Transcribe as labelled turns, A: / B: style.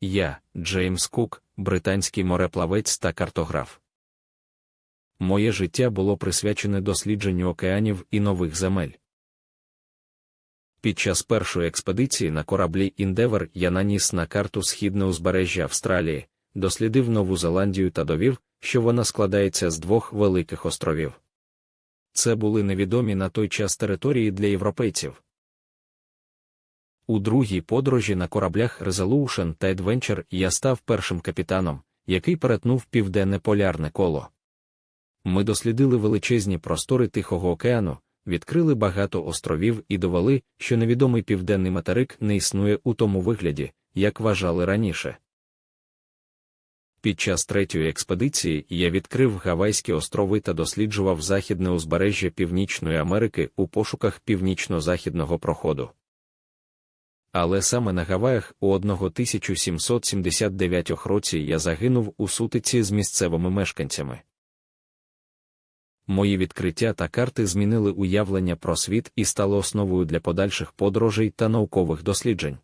A: Я, Джеймс Кук, британський мореплавець та картограф. Моє життя було присвячене дослідженню океанів і нових земель. Під час першої експедиції на кораблі Індевер я наніс на карту східне узбережжя Австралії, дослідив Нову Зеландію та довів, що вона складається з двох великих островів. Це були невідомі на той час території для європейців. У другій подорожі на кораблях Resolution та Adventure я став першим капітаном, який перетнув південне полярне коло. Ми дослідили величезні простори Тихого океану, відкрили багато островів і довели, що невідомий південний материк не існує у тому вигляді, як вважали раніше. Під час третьої експедиції я відкрив Гавайські острови та досліджував західне узбережжя Північної Америки у пошуках північно-західного проходу. Але саме на Гаваях у 1779 році я загинув у сутиці з місцевими мешканцями. Мої відкриття та карти змінили уявлення про світ і стали основою для подальших подорожей та наукових досліджень.